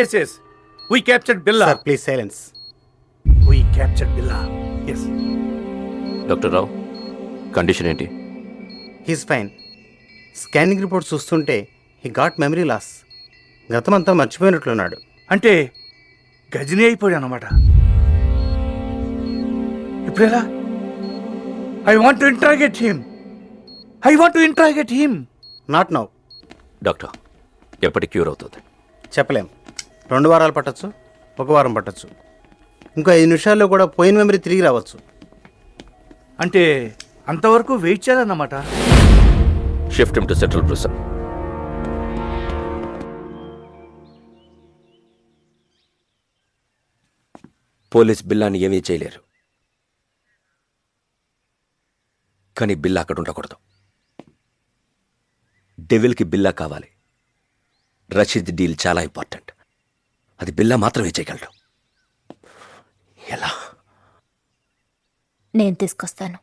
Yes, yes. We captured Billa. Sir please silence We captured Billa. Yes. Doctor Rao condition ఏంటి? He's fine scanning report చూస్తుంటే he got memory loss గతమంతా మర్చిపోయినట్లున్నాడు అంటే గజనీ అయిపోయాడు అనమాట ఇప్పుడెలా? I want to interrogate him I want to interrogate him not now doctor ఎప్పటి cure అవుతుంది? చెప్పలేం. రెండు వారాలు పట్టచ్చు ఒక వారం పట్టచ్చు. ఇంకో ఐదు నిమిషాల్లో కూడా పోయిన మెమరీ తిరిగి రావచ్చు. అంటే అంతవరకు వెయిట్ చేయాలన్నమాట? Shift to central prison police బిల్లాని ఏమీ చేయలేరు. కానీ బిల్లా అక్కడ ఉండకూడదు. డెవిల్కి బిల్లా కావాలి. రషీద్ డీల్ చాలా ఇంపార్టెంట్ అది బిల్లా మాత్రమే చేయగలడు. ఎలా? నేను తీసుకొస్తాను.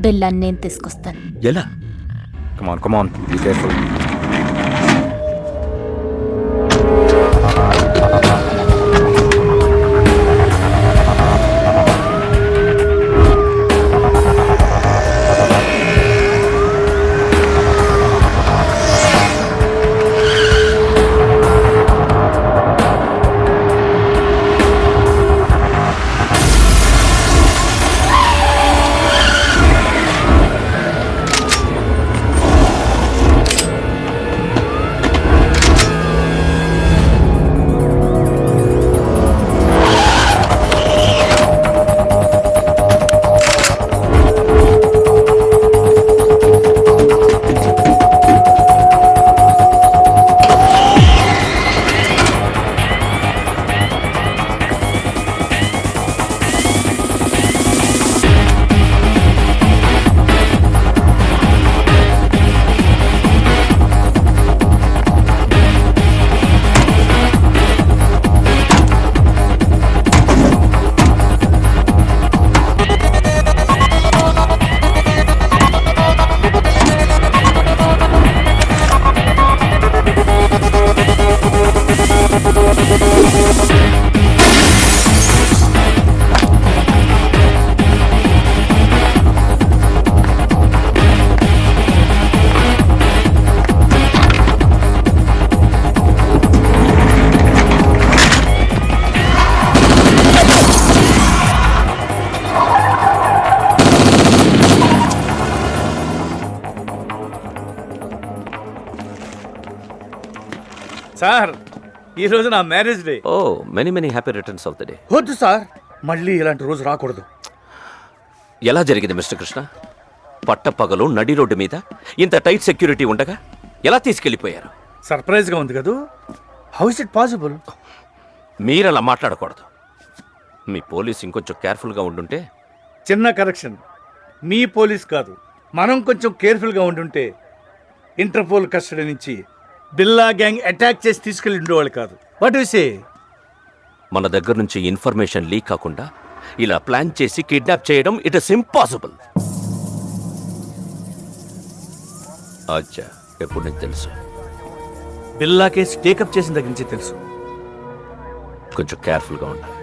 బెల్లాన్ని నేను తీసుకొస్తాను. ఎలా? Come on, come on. Sir ఈ రోజు నా marriage day. Oh many many happy returns of the day వద్దు సార్ మళ్ళీ ఇలాంటి రోజు రాకూడదు. ఎలా జరిగింది మిస్టర్ కృష్ణ? పట్టపగలు నడి రోడ్డు మీద ఇంత టైట్ సెక్యూరిటీ ఉండగా ఎలా తీసుకెళ్ళిపోయారు? సర్ప్రైజ్గా ఉంది కదూ? హౌ ఇస్ ఇట్ పాసిబుల్ మీరు అలా మాట్లాడకూడదు. మీ పోలీస్ ఇంకొంచెం కేర్ఫుల్గా ఉండుంటే చిన్న కరెక్షన్ మీ పోలీస్ కాదు మనం కొంచెం కేర్ఫుల్గా ఉండుంటే ఇంటర్పోల్ కస్టడీ నుంచి బిల్లా గ్యాంగ్ అటాక్ చేసి తీసుకెళ్ళి ఉండేవాళ్ళు కాదు. వాట్ సే మన దగ్గర నుంచి ఇన్ఫర్మేషన్ లీక్ కాకుండా ఇలా ప్లాన్ చేసి కిడ్నాప్ చేయడం ఇట్ ఇస్ ఇంపాసిబుల్. అచ్చా ఎప్పుడు నీకు తెలుసు? బిల్లా కేసు టేకప్ చేసిన దగ్గర నుంచి తెలుసు. కొంచెం కేర్ఫుల్గా ఉండాలి.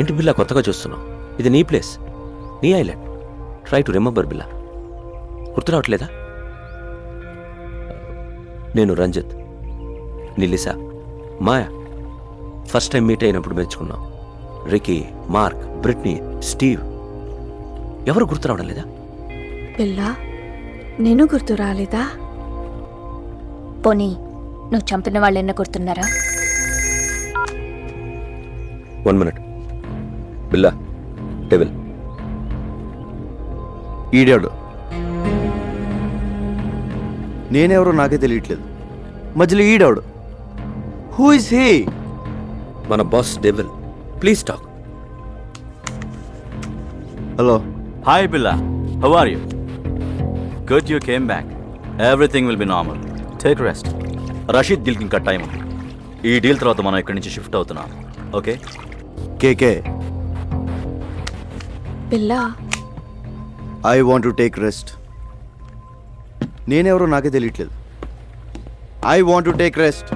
ఏంటి బిల్లా కొత్తగా చూస్తున్నావు? ఇది నీ ప్లేస్ నీ ఐలాండ్. ట్రై టు రిమెంబర్ బిల్లా. గుర్తు రావట్లేదా? నేను రంజిత్ నిలిసా మాయా. ఫస్ట్ టైం మీట్ అయినప్పుడు మెచ్చుకున్నాం రికీ మార్క్ బ్రిట్నీ స్టీవ్. ఎవరు గుర్తు రావడం లేదా? పిల్ల నేను గుర్తు రాలేదా? పోనీ నువ్వు చంపిన వాళ్ళెన్న గుర్తున్నారా? One minute. బిల్లా డెవిల్ ఈడాడు నేనెవరో నాకే తెలియట్లేదు. మధ్యలో ఈడాడు హూ ఇస్ హీ మన boss devil. Please talk hello hi Billa how are you good you came back everything will be normal take rest Rashid డీల్కి ఇంకా టైం ఈ డీల్ తర్వాత మనం ఇక్కడి నుంచి షిఫ్ట్ అవుతున్నాం. Okay KK Billa I want to take rest నేనెవరో నాకే తెలియట్లేదు. I want to take rest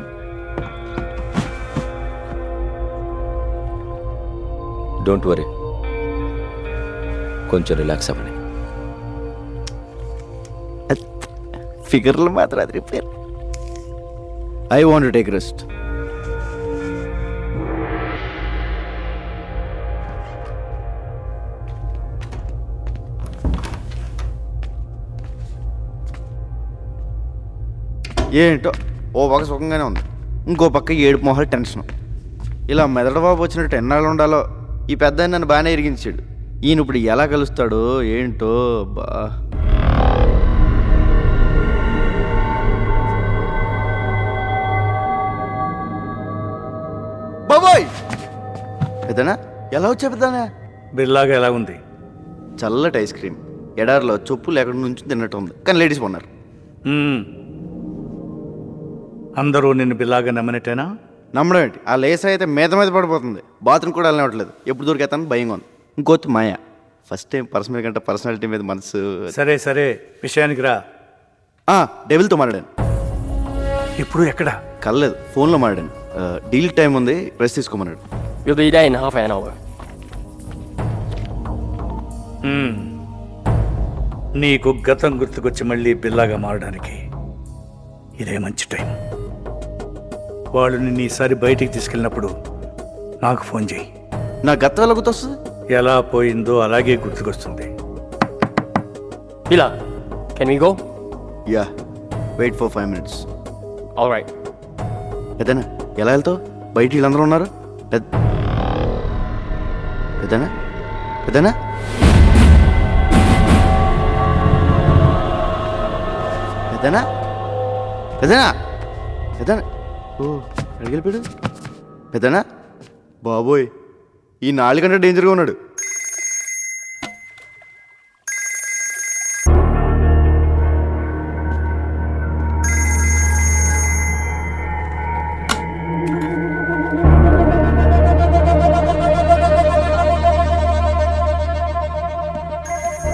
don't worry కొంచెం రిలాక్స్ అవ్వని. ఫిగర్లు మాత్రం అది repair I want to take rest ఏంటో? ఓ పక్క సుఖంగానే ఉంది. ఇంకో పక్క ఏడుపు మొహాలు టెన్షన్. ఇలా మెదడు బాబు వచ్చినట్టు ఎన్నాళ్ళు ఉండాలో ఈ పెద్ద నన్ను బాగానే ఇరిగించాడు. ఈయన ఇప్పుడు ఎలా కలుస్తాడో ఏంటో బా. బాబోయ్! పెద్దనా? ఎలా వచ్చా పెద్దనా? బిల్లాగా ఎలా ఉంది? చల్లటి ఐస్ క్రీమ్. ఎడారిలో చొప్పు లేకుండా నుంచి తిన్నట్టు ఉంది. కానీ లేడీస్ కొన్నారు మ్మ్. అందరూ నిన్ను బిల్లాగా నమ్మనట్టేనా? నమ్మడం ఏంటి ఆ లేస్ అయితే మీద మీద పడిపోతుంది. బాత్రూమ్ కూడా వెళ్ళనివ్వట్లేదు. ఎప్పుడు దొరికేస్తాను భయంగా ఉంది. ఇంకోటి మాయ. ఫస్ట్ టైం పర్సనల్ కంటే పర్సనాలిటీ మీద మనసు సరే సరే. విషయానికి రా. డెవిల్తో మాట్లాడాను. ఇప్పుడు ఎక్కడ? కలలేదు ఫోన్లో మాట్లాడాను. డీల్ టైం ఉంది. ప్రెస్ తీసుకోమన్నాడు. నీకు గతం గుర్తుకొచ్చి మళ్ళీ బిల్లాగా మారడానికి ఇదే మంచి టైం. వాళ్ళు నిన్ను ఈసారి బయటికి తీసుకెళ్ళినప్పుడు నాకు ఫోన్ చేయి. నా గతం ఎలా గుర్తొస్తుంది? ఎలా పోయిందో అలాగే గుర్తుకొస్తుంది. Bila, can we go? Yeah wait for five minutes All right. పెద్దనా ఎలా వెళ్తావు? బయట వీళ్ళందరూ ఉన్నారు? పెద్ద పెద్దనా? పెద్దనా? పెద్దనా? పెద్దనా? పెద్దనా? ఓ అడిగెళ్ళిపోయాడు పెద్దనా? బాబోయ్ ఈ నాలుగు కంటే డేంజర్గా ఉన్నాడు.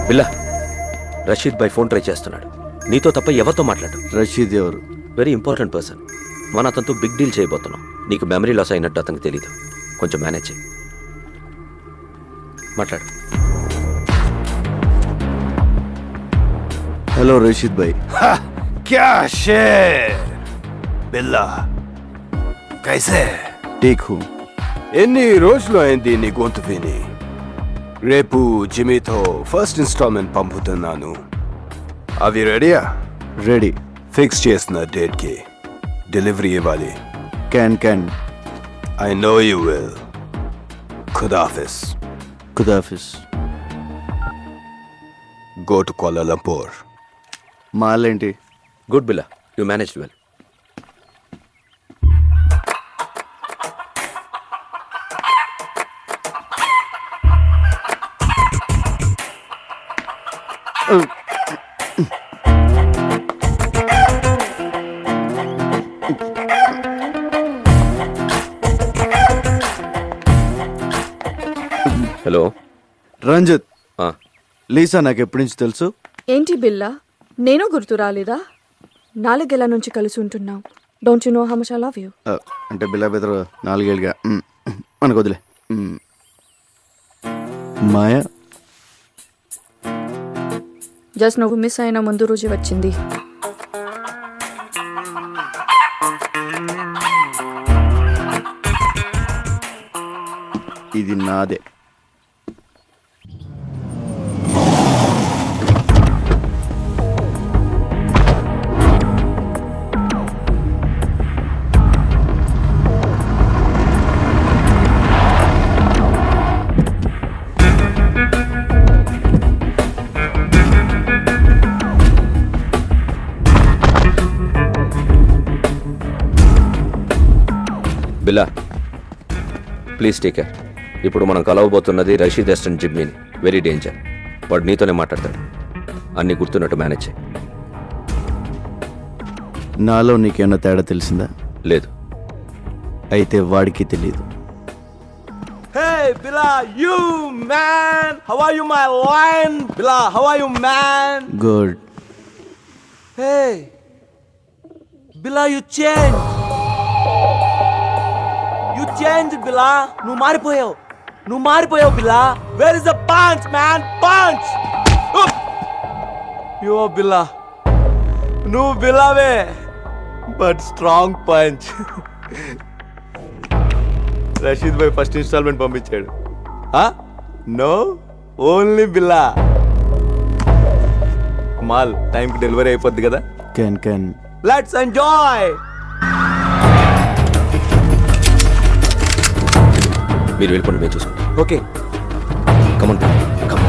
బిల్లా రషీద్ బై ఫోన్ ట్రై చేస్తున్నాడు. నీతో తప్ప ఎవరితో మాట్లాడు రషీద్ ఎవరు? వెరీ ఇంపార్టెంట్ పర్సన్ మన అతనితో బిగ్ డీల్ చేయబోతున్నాం నీకు మెమరీ లాస్ అయినట్టు అతనికి తెలియదు కొంచెం మేనేజ్ చేయి మాట్లాడు హలో రషీద్ భాయ్ क्या शेर బిల్లా కైసే టేక్ హూ ఎన్ని రోజులు అయింది నీ గొంతు విని రేపు జిమీతో ఫస్ట్ ఇన్స్టాల్మెంట్ పంపుతున్నాను అవి రెడీయా రెడీ ఫిక్స్ చేసిన డేట్కి డెలివరీ ఇవ్వాలి. Can can I know you will ఖుదాఫిస్ ఖుదాఫిస్ గో టు కోలాలంపూర్ మాలేంటి? Good Billa you manage well hello. Ranjith. ఆ, లీసా నాకు ఎప్పటి నుంచి తెలుసు? ఏంటి బిల్లా? నేను గుర్తు రాలేదా? నాలుగేళ్ళ నుంచి కలిసి ఉంటున్నాం. Don't you know how much I love you ఆ, అంటే బిల్లా బెదరు నాలుగేళ్ళుగా మ్, మనకు వదిలే. మ్. మాయ? జస్ట్ నువ్వు మిస్ అయిన ముందు రోజు వచ్చింది. ఇది నాదే. బిల్లా ప్లీజ్ టేక్ కేర్ ఇప్పుడు మనం కలవబోతున్నది రషీద్ ఎస్టన్ జిమ్మిని వెరీ డేంజర్ వాడు నీతోనే మాట్లాడతాడు. అన్ని గుర్తున్నట్టు మేనేజ్ చేయి. నాలో నీకేమన్నా తేడా తెలిసిందా? లేదు. అయితే వాడికి తెలియదు Hey, Bila, you man! How are you, my lion? Bila, how are you, man? Good Hey, Bila, you changed. Changed, Bila. నువ్వు మారిపోయావు. నువ్వు మారిపోయావు Billa. Where is the punch man punch yo Billa. నువ్వు బిల్లావే. But strong punch Rashid bhai first installment పంపించాడు. No only Billa. Mall టైంకి delivery అయిపోద్ది కదా? Can can. Let's enjoy మీరు వెళ్ళిపోండి మేము చూసుకుంటాం. Okay. Come on come on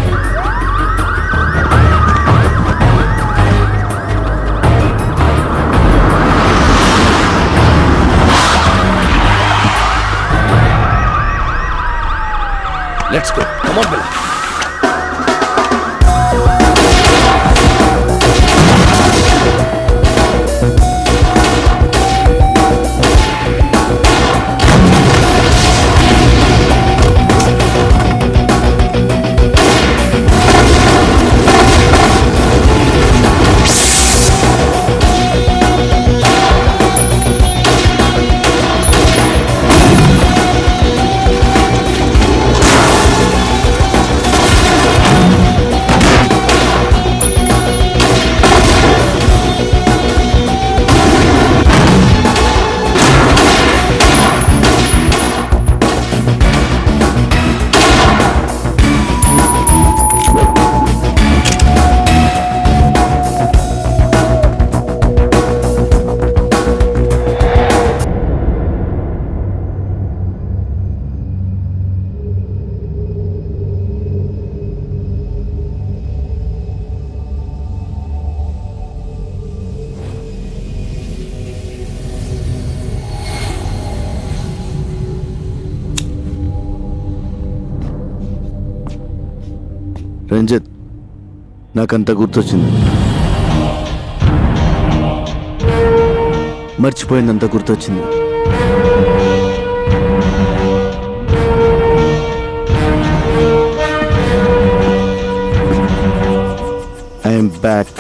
let's go come on bill Ranjith నాకంత గుర్తొచ్చింది. మర్చిపోయిందంత గుర్తొచ్చింది. I'm back